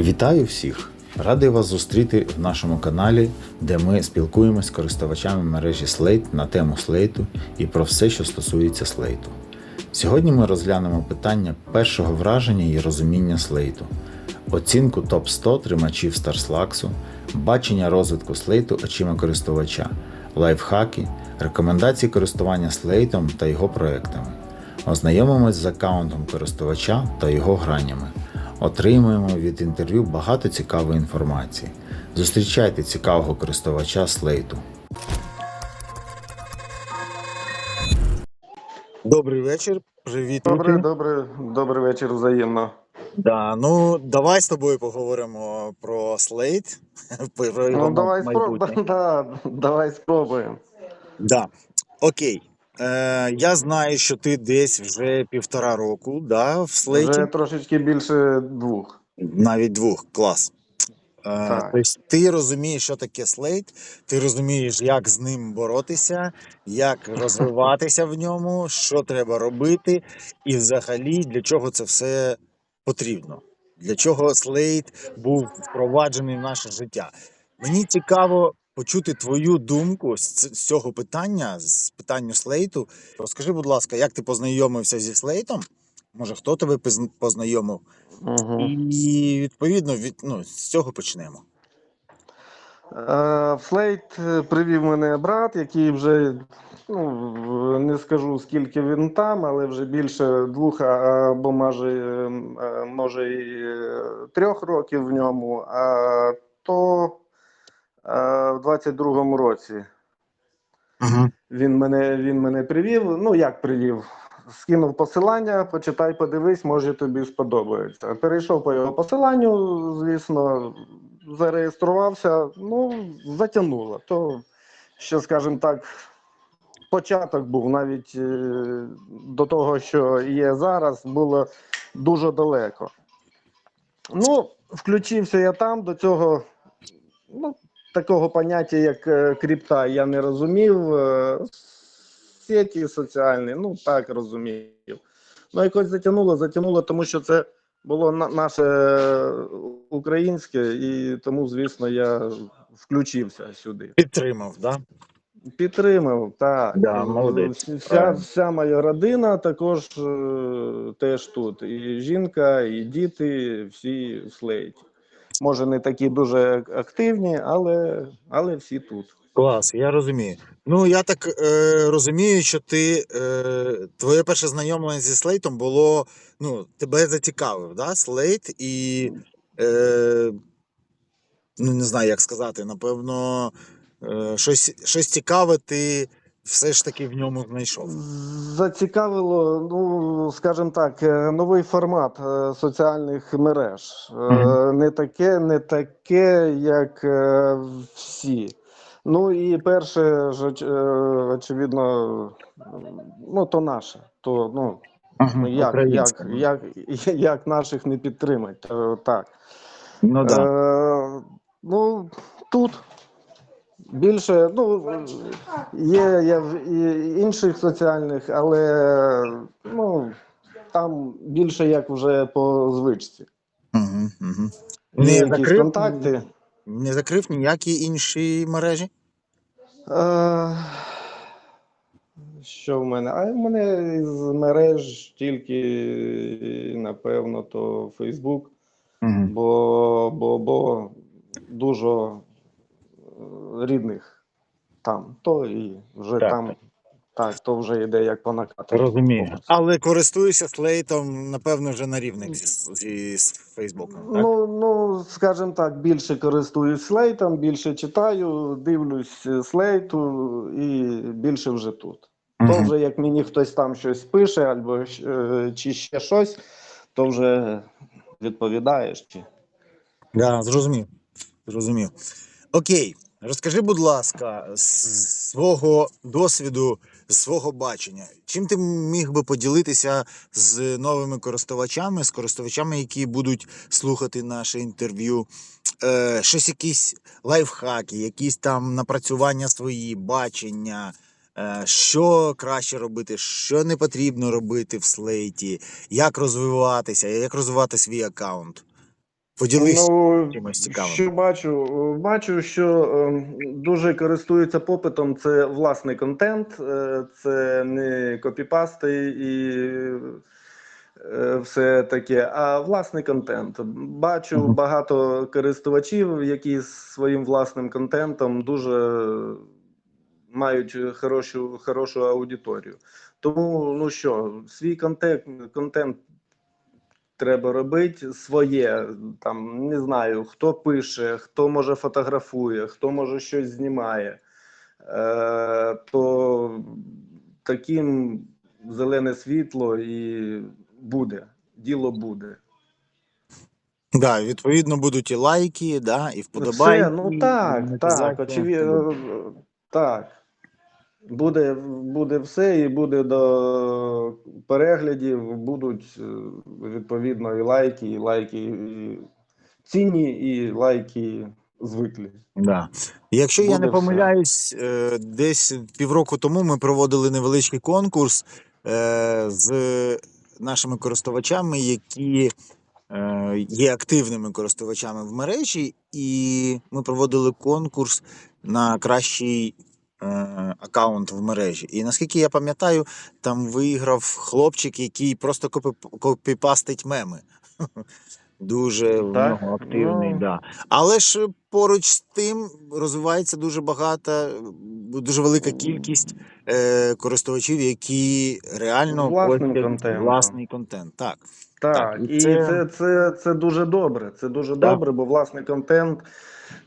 Вітаю всіх! Радий вас зустріти в нашому каналі, де ми спілкуємось з користувачами мережі Slate на тему слейту і про все, що стосується слейту. Сьогодні ми розглянемо питання першого враження і розуміння слейту, оцінку топ 100 тримачів StarSlax, бачення розвитку слейту очима користувача, лайфхаки, рекомендації користування слейтом та його проектами. Ознайомимось з аккаунтом користувача та його гранями. Отримуємо від інтерв'ю багато цікавої інформації. Зустрічайте цікавого користувача слейту. Добрий вечір. Привіт. Добре, добре, добрий вечір взаємно. Да, ну давай з тобою поговоримо про слейт. Про його Ну, давай, спроб... да, давай спробуємо. Да. Окей. Е, я знаю, що ти десь вже півтора року, да, в слейті. Вже трошечки більше двох. Навіть двох, клас. Е, Так. тобто ти розумієш, що таке слейт, ти розумієш, як з ним боротися, як розвиватися в ньому, що треба робити, і взагалі для чого це все потрібно. Для чого слейт був впроваджений в наше життя. Мені цікаво почути твою думку з, цього питання, з питання слейту. Розкажи, будь ласка, як ти познайомився зі слейтом? Може, хто тебе познайомив? Угу. І відповідно від ну, з цього почнемо. Е, в слейт е, привів мене брат, який вже ну, не скажу скільки він там, але вже більше двох або може, е, е, може і е, трьох років в ньому. А то е, в 22-му році Угу. Він мене, він мене привів. Ну як привів? Скинув посилання, почитай, подивись, може тобі сподобається. Перейшов по його посиланню, звісно, зареєструвався. Ну, затягнуло. То, що, скажімо так, початок був навіть е, до того, що є зараз, було дуже далеко. Ну, включився я там, до цього, ну, такого поняття, як е, крипта, я не розумів. Е, Сеті соціальні, ну так розумів. Ну, якось затягнуло, затягнуло, тому що це було на- наше е, українське, і тому, звісно, я включився сюди. Підтримав, да? Підтримав, так. Да, молодець. Вся, вся, моя родина також теж тут. І жінка, і діти, всі в слейті. Може, не такі дуже активні, але, але всі тут. Клас, я розумію. Ну, я так е, розумію, що ти е, твоє перше знайомлення зі слейтом було. Ну, тебе зацікавив, да? Слейт і. Е, ну, не знаю, як сказати, напевно, е, щось, щось цікаве ти все ж таки в ньому знайшов. Зацікавило, ну скажімо так, е, новий формат е, соціальних мереж. Мгм. Не таке, не таке, як всі. Ну і перше очевидно, ну то наше. То ну Мгм, як, як, як, як наших не підтримати? Так. Ну да. Е, ну, тут більше, ну, є, є в і інших соціальних, але ну, там більше як вже по звичці. Угу, угу. Не якісь закрив, контакти. не закрив ніякі інші мережі? Е, що в мене? А в мене з мереж тільки, напевно, то Фейсбук. Угу. бо, бо, бо дуже рідних там, то і вже Так. там, так, то вже йде як по накату. Розумію. Але користуюся слейтом, напевно, вже на рівних зі, зі з Фейсбуком. Так? Ну, ну, скажімо так, більше користуюсь слейтом, більше читаю, дивлюсь слейту і більше вже тут. То вже як мені хтось там щось пише, або е, чи ще щось, то вже відповідаєш. Чи... Да, зрозумів. Зрозумів. Окей, розкажи, будь ласка, з свого досвіду, з свого бачення, чим ти міг би поділитися з новими користувачами, з користувачами, які будуть слухати наше інтерв'ю? Е, щось якісь лайфхаки, якісь там напрацювання свої, бачення. е, Що краще робити, що не потрібно робити в слейті, як розвиватися, як розвивати свій аккаунт. Поділись Ну, чимось цікавим. що бачу? Бачу, що е, дуже користуються попитом. Це власний контент, е, це не копіпасти і е, все таке, а власний контент. Бачу Мгм. багато користувачів, які з своїм власним контентом дуже мають хорошу, хорошу аудиторію. Тому, ну що, свій контент, контент треба робити своє. Там не знаю, хто пише, хто може фотографує, хто може щось знімає. Е, то таким зелене світло і буде. Діло буде. Да, відповідно, будуть і лайки, да, і вподобайки. Все, ну і так, монетизація. так, очевидно, так. Буде, буде все, і буде до переглядів, будуть е, відповідно і лайки, і лайки і цінні, і лайки звиклі. Да. Якщо я не помиляюсь, е, десь півроку тому ми проводили невеличкий конкурс е, з нашими користувачами, які е, є активними користувачами в мережі, і ми проводили конкурс на кращий аккаунт в мережі. І наскільки я пам'ятаю, там виграв хлопчик, який просто копі- копіпастить меми. Дуже в Так? нього активний, Ну. да. Але ж поруч з тим розвивається дуже багата, дуже велика кількість е, користувачів, які реально Власним постять контентом. власний контент. Так. Так, Так, і це- це, це, це, дуже добре. Це дуже Да. добре, бо власний контент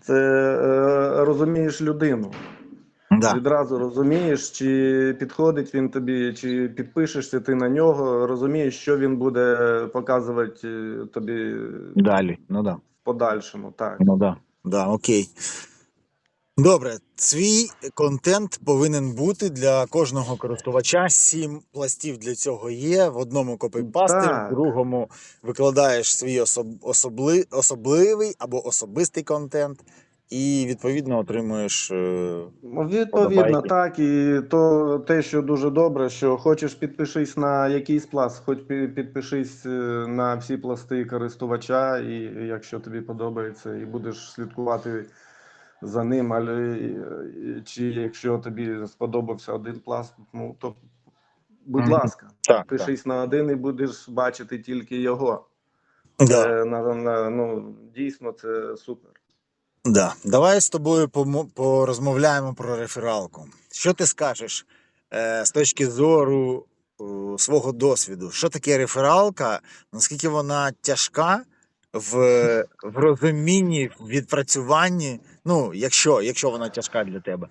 це е, розумієш людину. Да. Відразу розумієш, чи підходить він тобі, чи підпишешся ти на нього, розумієш, що він буде показувати е, тобі Далі. Ну да. в подальшому. Так. Ну да. Да, окей. Добре, свій контент повинен бути для кожного користувача. Сім пластів для цього є. В одному копіпастер, в другому викладаєш свій особ... особли... особливий або особистий контент, і відповідно отримуєш. е, Ну, Відповідно, Подобайки. так. І то те, що дуже добре, що хочеш підпишись на якийсь пласт, хоч пі- підпишись е, на всі пласти користувача, і якщо тобі подобається, і будеш слідкувати за ним, але е, чи якщо тобі сподобався один пласт, ну то будь Мгм. ласка, Так, так. підпишись на один і будеш бачити тільки його. Да. Це, на, на, ну, дійсно це супер. Да. Давай з тобою порозмовляємо про рефералку. Що ти скажеш е, з точки зору е, свого досвіду? Що таке рефералка? Наскільки вона тяжка в, в розумінні, в відпрацюванні? Ну, якщо, якщо вона тяжка для тебе.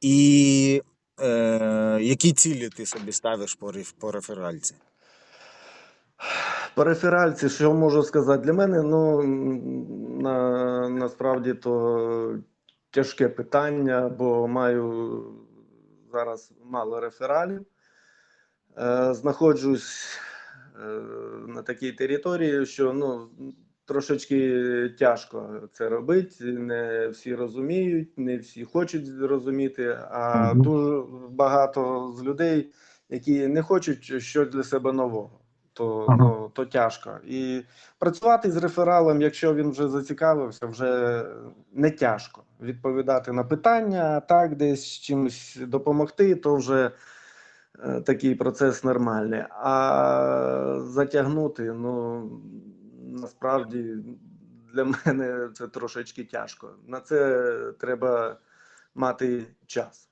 І е, які цілі ти собі ставиш по, по реферальці? По реферальці, що можу сказати? Для мене, ну на, насправді то тяжке питання, бо маю зараз мало рефералів. Е, знаходжусь е, на такій території, що ну, трошечки тяжко це робити. Не всі розуміють, не всі хочуть зрозуміти, а дуже багато з людей, які не хочуть щось для себе нового то, Ага. ну, то тяжко. І працювати з рефералом, якщо він вже зацікавився, вже не тяжко. Відповідати на питання, а так десь чимось допомогти, то вже е, такий процес нормальний. А затягнути, ну насправді для мене це трошечки тяжко. На це треба мати час.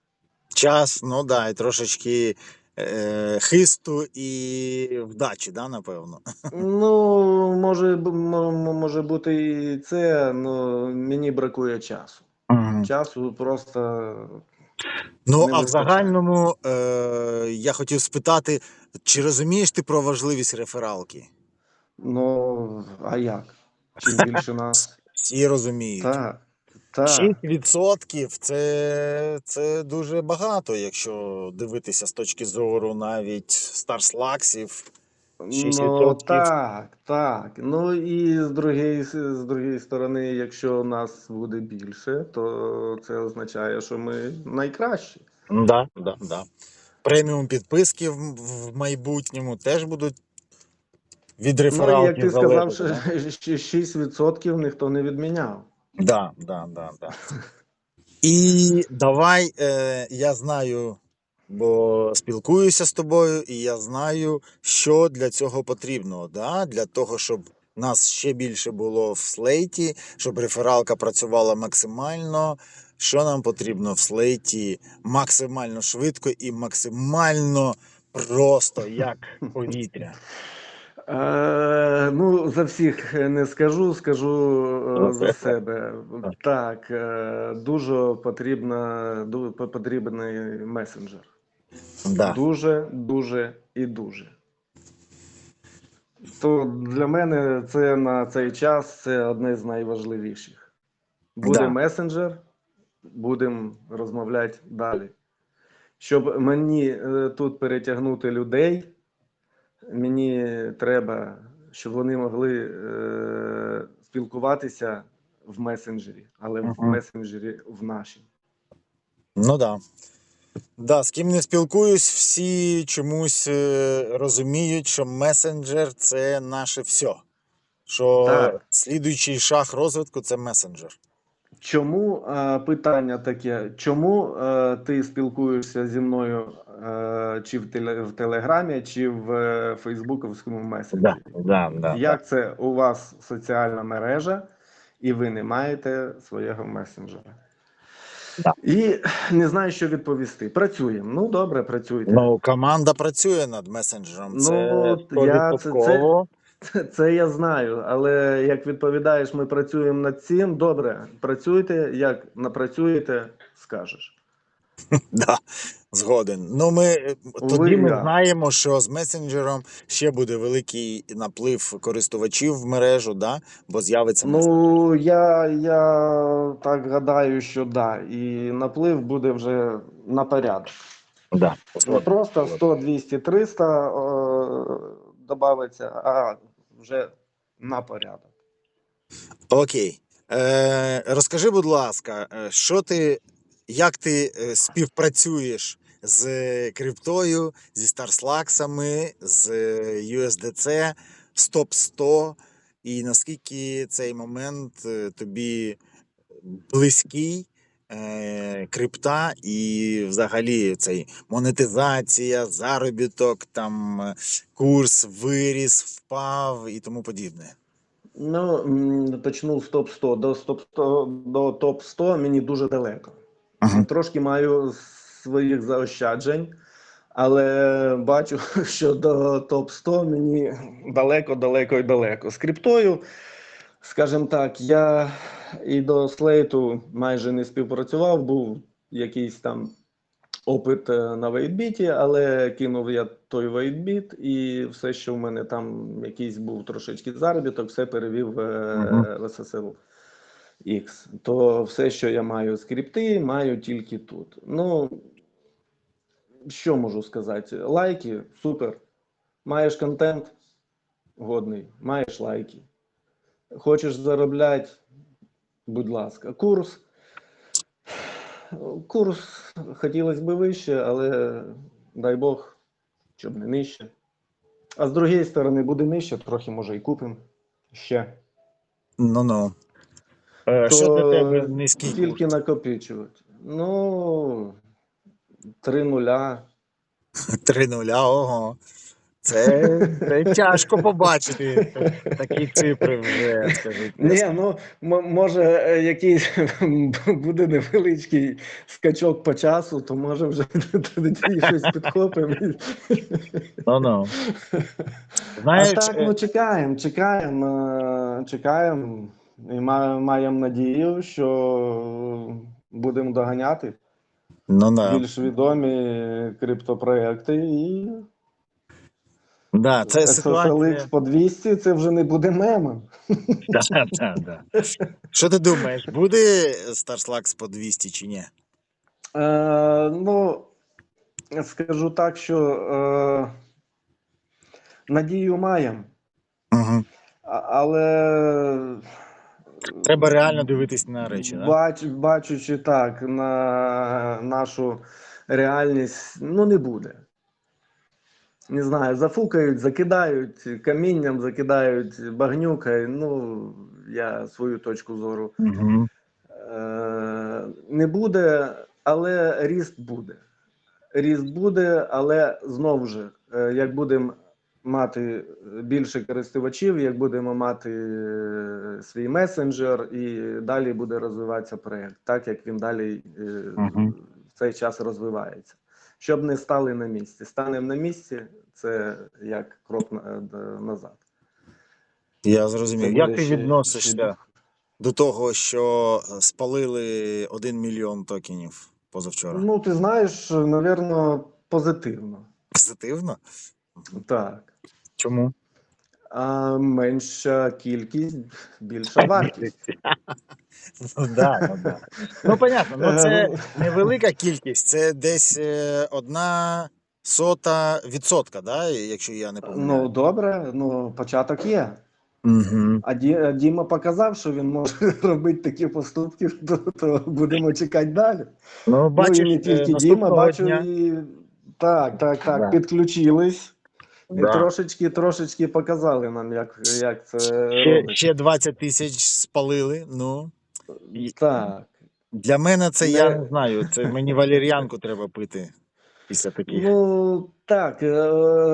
Час, ну да, і трошечки е, хисту і вдачі, да, напевно. Ну, може, може бути і це, але мені бракує часу. Мгм. Часу просто Ну, а в загальному е, я хотів спитати, чи розумієш ти про важливість рефералки? ну а як? Чим більше нас. Всі розуміють. Так, так. 6% це, це дуже багато, якщо дивитися з точки зору навіть старслаксів. Ну так, так. Ну і з другої, з другої сторони, якщо нас буде більше, то це означає, що ми найкращі. Да, да, да. Преміум підписки в, в майбутньому теж будуть від Ну, як ти сказав, що 6% ніхто не відміняв. Да, да, да, да. І давай, е, я знаю, бо спілкуюся з тобою, і я знаю, що для цього потрібно. Да? Для того, щоб нас ще більше було в слейті, щоб рефералка працювала максимально. Що нам потрібно в слейті максимально швидко і максимально просто, як повітря. Е, ну, за всіх не скажу, скажу е, за себе. Так, е, дуже потрібна, потрібний месенджер. Да. Дуже, дуже і дуже. То для мене це на цей час це одне з найважливіших. Буде Да. месенджер, будемо розмовляти далі. Щоб мені тут перетягнути людей, мені треба, щоб вони могли е, спілкуватися в месенджері, але в месенджері в нашій. Ну да. Да, з ким не спілкуюсь, всі чомусь е, розуміють, що месенджер це наше все. Що Так. слідуючий шаг розвитку це месенджер. Чому е, питання таке? Чому е, ти спілкуєшся зі мною е, чи в, теле, в Телеграмі, чи в е, Фейсбуковському месенджері? да, да, Як це у вас соціальна мережа, і ви не маєте свого месенджера? Да. І не знаю, що відповісти. Працюємо. Ну, добре, працюйте. Ну, команда працює над месенджером. Це Ну, я- це- це- 100%. Це, я знаю, але як відповідаєш, ми працюємо над цим. Добре, працюйте. Як напрацюєте, скажеш. Да, згоден. Ну, ми е, тоді ми знаємо, що з месенджером ще буде великий наплив користувачів в мережу, да? бо з'явиться. Ну я, я так гадаю, що да. І наплив буде вже на порядок. Да, Не просто 100, 200, 300 е, додається, а вже на порядок. Окей. Е, розкажи, будь ласка, е, що ти, як ти е, співпрацюєш з криптою, зі старслаксами, з е, USDC, Стоп 100, і наскільки цей момент е, тобі близький? Е, Крипта і взагалі цей монетизація, заробіток, там е, курс виріс, впав і тому подібне. Ну, почну з топ 100 до топ 100 до топ 100 мені дуже далеко. Ага. Трошки маю своїх заощаджень, але бачу, що до топ 100 мені далеко, далеко і далеко. З криптою, скажімо так, я і до слейту майже не співпрацював, був якийсь там опит е, на вейтбіті, але кинув я той вейтбіт, і все, що в мене там якийсь був трошечки заробіток, все перевів е, в SSL X. То все, що я маю з крипти, маю тільки тут. Ну, що можу сказати? Лайки, супер. Маєш контент, годний, маєш лайки. Хочеш заробляти, будь ласка. Курс. Курс хотілося б вище, але дай Бог, щоб не нижче. А з другої сторони, буде нижче, трохи може і купимо ще. Ну ну. Е, То Що для тебе низький Скільки курс? накопичувати? Ну, три нуля. Три нуля, ого. Це, це тяжко побачити такі цифри вже. Ні, ну може е, якийсь буде невеличкий скачок по часу, то може вже тоді щось підхопимо. Ну ну. А так, е, ну чекаємо, чекаємо, е, чекаємо і маємо надію, що будемо доганяти ну да. більш відомі криптопроекти і Да, це ситуація. По 200 це вже не буде мемом. Да, да, да. Що ти думаєш, буде Старслакс по 200 чи ні? Е, ну, скажу так, що е, надію маємо, Угу. але Треба реально дивитись на речі, бач, бачучи так на нашу реальність, ну не буде. Не знаю, зафукають, закидають камінням, закидають багнюкою. Ну, я свою точку зору. Угу. Е, не буде, але ріст буде. Ріст буде, але знову ж, е, як будемо мати більше користувачів, як будемо мати е, свій месенджер, і далі буде розвиватися проєкт, так як він далі е, Мгм. в цей час розвивається. Щоб не стали на місці. Станемо на місці, це як крок назад. Я зрозумів. Як ти відносишся до того, що е, спалили 1 мільйон токенів позавчора? Ну, ти знаєш, напевно, позитивно. Позитивно? Так. Чому? А менша кількість, більша вартість. Ну, да, ну, да. ну понятно, ну це Е, невелика кількість, це десь е, одна сота відсотка, да, якщо я не Ну, добре, ну початок є. Угу. А Ді- а Діма показав, що він може робити такі поступки, то, то будемо чекати далі. Ну, бачиш, ну і не е, тільки Діма, бачу, і так, так, так, Да. підключились. Да. трошечки, трошечки показали нам, як, як це ще, робиться. ще 20 тисяч спалили. Ну, Так. для мене це я Не- знаю. Це мені валер'янку треба пити після таких. Ну так, е,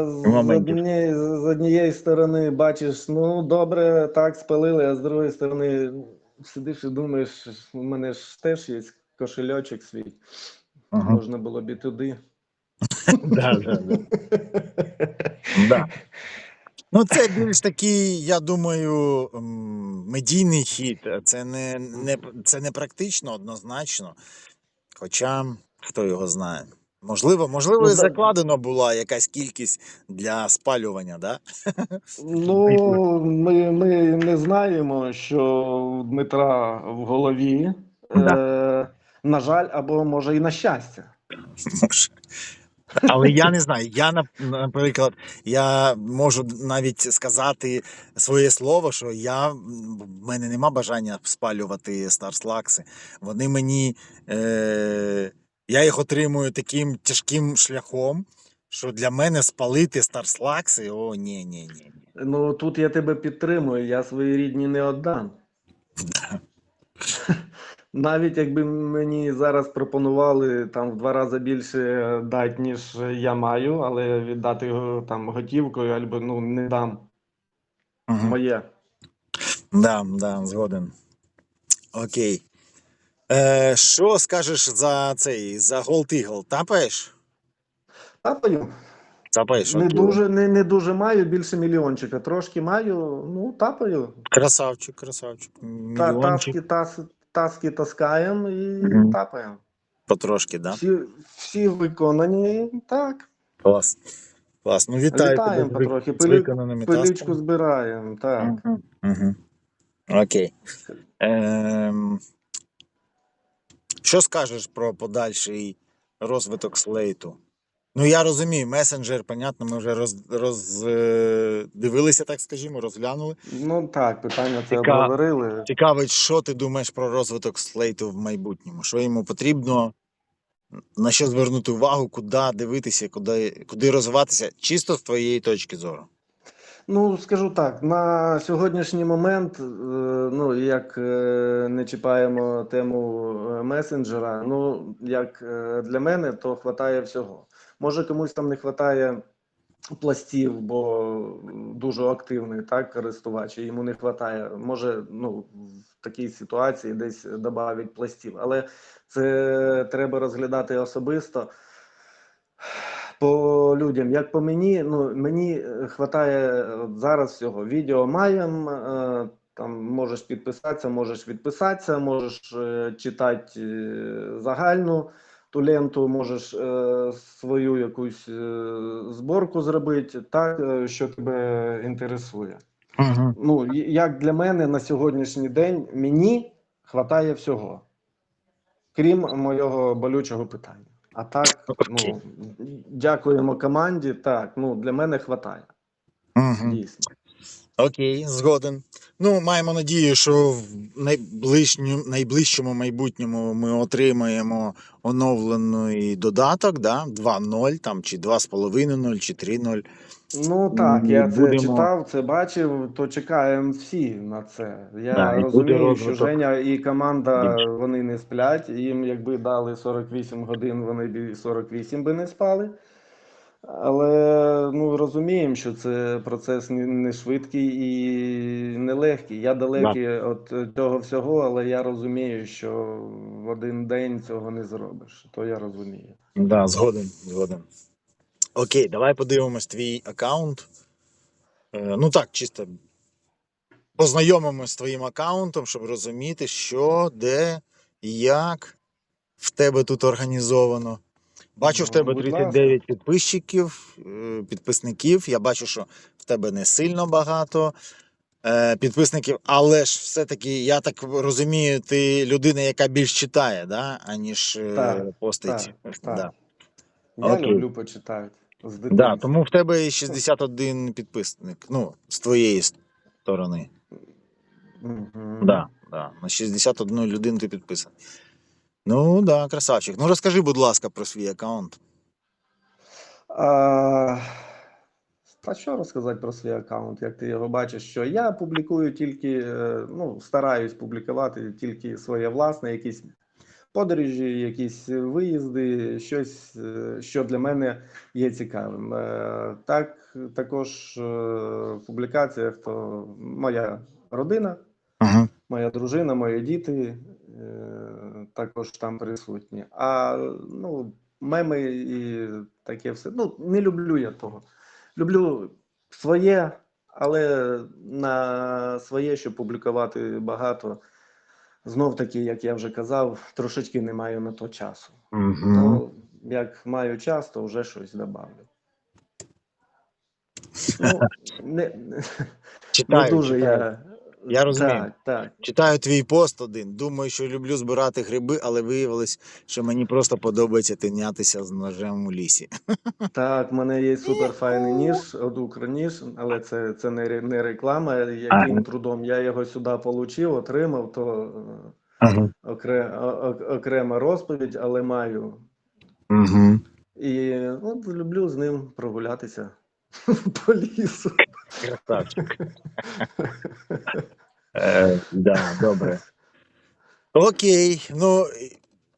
з однієї, з однієї сторони бачиш, ну добре, так спалили, а з другої сторони сидиш і думаєш, у мене ж теж є кошельочок свій, Ага. можна було б і туди. Да, да, да. Да. Ну, це більш такий, я думаю, м, медійний хід. Це не, не, це не практично однозначно. Хоча хто його знає. Можливо, можливо, Ну, і да. закладено була якась кількість для спалювання, да? Ну, ми, ми не знаємо, що у Дмитра в голові, е, на жаль, або може і на щастя. Може. Але я не знаю. Я наприклад, я можу навіть сказати своє слово, що я в мене нема бажання спалювати старслакси. Вони мені е, я їх отримую таким тяжким шляхом, що для мене спалити старслакси, о, ні, ні, ні. Ну тут я тебе підтримую, я свої рідні не віддам. Навіть якби мені зараз пропонували там в два рази більше дати, ніж я маю, але віддати його там готівкою, або ну не дам Мгм. моє. Да, да, згоден. Окей. Е, що скажеш за цей за Eagle? Тапаєш? Тапаю. Тапаєш, Не окей. дуже, не, не дуже маю, більше мільйончика. Трошки маю, ну тапаю. Красавчик, красавчик. Та, Мільйончик таски, тас, таски таскаємо і Мгм. тапаємо. потрошки, да? Всі, всі виконані, так. Клас. Клас. Ну, вітаю ви- потрохи, пилю- Пилючку збираємо, так. Мгм. Мгм. Окей. Ем... Що скажеш про подальший розвиток слейту? Ну, я розумію, месенджер, понятно, ми вже роз, роз, е, так скажімо, розглянули. Ну так, питання це Цікаво. обговорили. Цікавить, що ти думаєш про розвиток слейту в майбутньому? Що йому потрібно, на що звернути увагу, куди дивитися, куди, куди розвиватися, чисто з твоєї точки зору. Ну, скажу так, на сьогоднішній момент, е, ну, як е, не чіпаємо тему месенджера, ну, як для мене, то вистачає всього. Може, комусь там не вистачає пластів, бо дуже активний так, користувач, і йому не вистачає. Може, ну, в такій ситуації десь додають пластів, але це треба розглядати особисто по людям. Як по мені, ну мені е, хватає от зараз всього. Відео маємо. е, Там можеш підписатися, можеш відписатися, можеш е, читати е, загальну ту ленту, можеш е, свою якусь е, зборку зробити, так, е, що тебе інтересує. Угу. Ну, як для мене на сьогоднішній день мені хватає всього, крім моєго болючого питання. А так, ну, дякуємо команді. Так, ну для мене хватає, Угу. дійсно. Окей, згоден. Ну, маємо надію, що в найближньому, найближчому майбутньому ми отримаємо оновлений додаток, да? 2.0 там, чи 2.5.0, чи 3.0. Ну так, я це будемо- читав, це бачив, то чекаємо всі на це. Я Да, розумію, що Женя і команда вони не сплять. Їм якби дали 48 годин, вони б 48 би не спали. Але ну розуміємо, що це процес не, швидкий і нелегкий. Я далекий від цього всього, але я розумію, що в один день цього не зробиш. То я розумію. Да, згоден, згоден. Окей, давай подивимось твій аккаунт. Е, ну так, чисто познайомимось з твоїм аккаунтом, щоб розуміти, що, де і як в тебе тут організовано. Бачу, в тебе будь 39 підписчиків, е, підписників. Я бачу, що в тебе не сильно багато е, підписників, але ж все-таки, я так розумію, ти людина, яка більш читає, да? аніж е, Так, постить. Так, так. Да. Я Окей. люблю почитати з Да, тому в тебе і 61 підписник. Ну, з твоєї сторони. Мгм. Да, да. На 61 людину ти підписаний. Ну, да, красавчик. Ну розкажи, будь ласка, про свій аккаунт. А, та що розказати про свій аккаунт, як ти його бачиш? Що я публікую тільки, е, ну, стараюсь публікувати тільки своє власне, якісь подорожі, якісь виїзди, щось, е, що для мене є цікавим. Е, Так, також в публікаціях то моя родина, Ага. моя дружина, мої діти також там присутні. А ну, меми і таке все. Ну, не люблю я того. Люблю своє, але на своє, щоб публікувати багато. Знов таки, як я вже казав, трошечки не маю на то часу. Угу. Ну, як маю час, то вже щось добавлю. Ну, не, не дуже читаю. я. Я розумію. Так, так. Читаю твій пост один. Думаю, що люблю збирати гриби, але виявилось, що мені просто подобається тинятися з ножем у лісі. Так, в мене є суперфайний ніж, от Укрніж, але це, це не, не реклама. Яким Ага. трудом я його сюди отримав, отримав, то Ага. е, окре, о- о- окрема розповідь, але маю. Угу. І ну, люблю з ним прогулятися по лісу. Красавчик. Е, да, добре. Окей. Ну,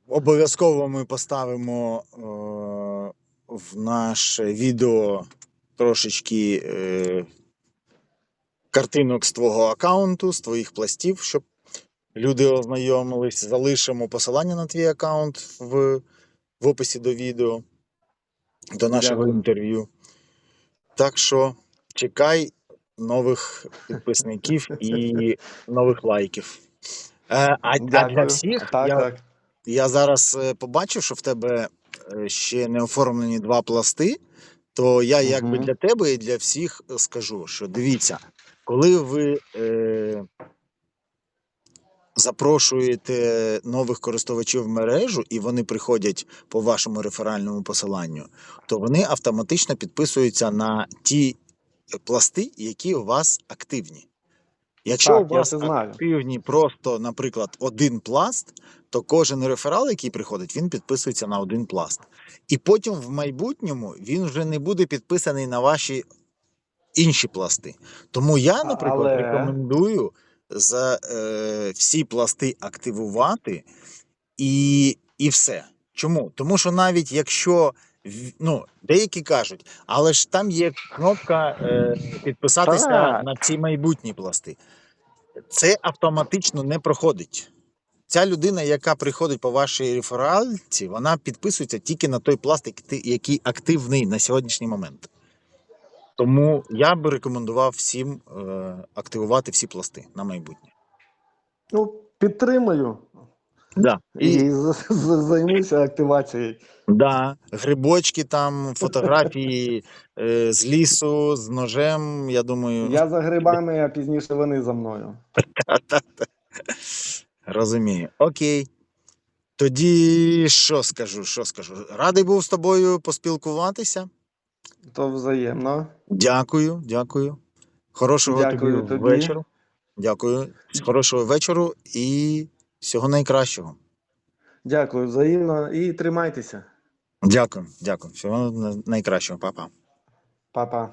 обов'язково ми поставимо е, в наше відео трошечки е, картинок з твого аккаунту, з твоїх пластів, щоб люди ознайомились. Залишимо посилання на твій аккаунт в, в описі до відео, до нашого Дякую. інтерв'ю. Так що чекай нових підписників і нових лайків. Е, а, а для Дякую. всіх Так, я, так. я зараз е, побачив, що в тебе е, ще не оформлені два пласти. То я якби Мгм. для тебе і для всіх скажу, що дивіться, коли ви е, запрошуєте нових користувачів в мережу, і вони приходять по вашому реферальному посиланню, то вони автоматично підписуються на ті пласти, які у вас активні. Якщо Так, у я вас це знаю. активні просто, наприклад, один пласт, то кожен реферал, який приходить, він підписується на один пласт. І потім в майбутньому він вже не буде підписаний на ваші інші пласти. Тому я, наприклад, але- рекомендую за е, всі пласти активувати і, і все. Чому? Тому що навіть якщо ну, деякі кажуть, але ж там є кнопка е, підписатися Так. на ці майбутні пласти. Це автоматично не проходить. Ця людина, яка приходить по вашій реферальці, вона підписується тільки на той пласт, який активний на сьогоднішній момент. Тому я би рекомендував всім е, активувати всі пласти на майбутнє. Ну, підтримую Да. І, і займуся активацією. да, грибочки там, фотографії е, з лісу, з ножем. Я думаю, Я за грибами, а пізніше вони за мною. розумію. Окей. Тоді що скажу? Що скажу? Радий був з тобою поспілкуватися. То взаємно. Дякую, дякую. Хорошого Дякую тобі, тобі. вечора. Дякую. Хорошого вечору і всього найкращого. Дякую взаємно і тримайтеся. Дякую, дякую. Всього найкращого, папа. Па-па.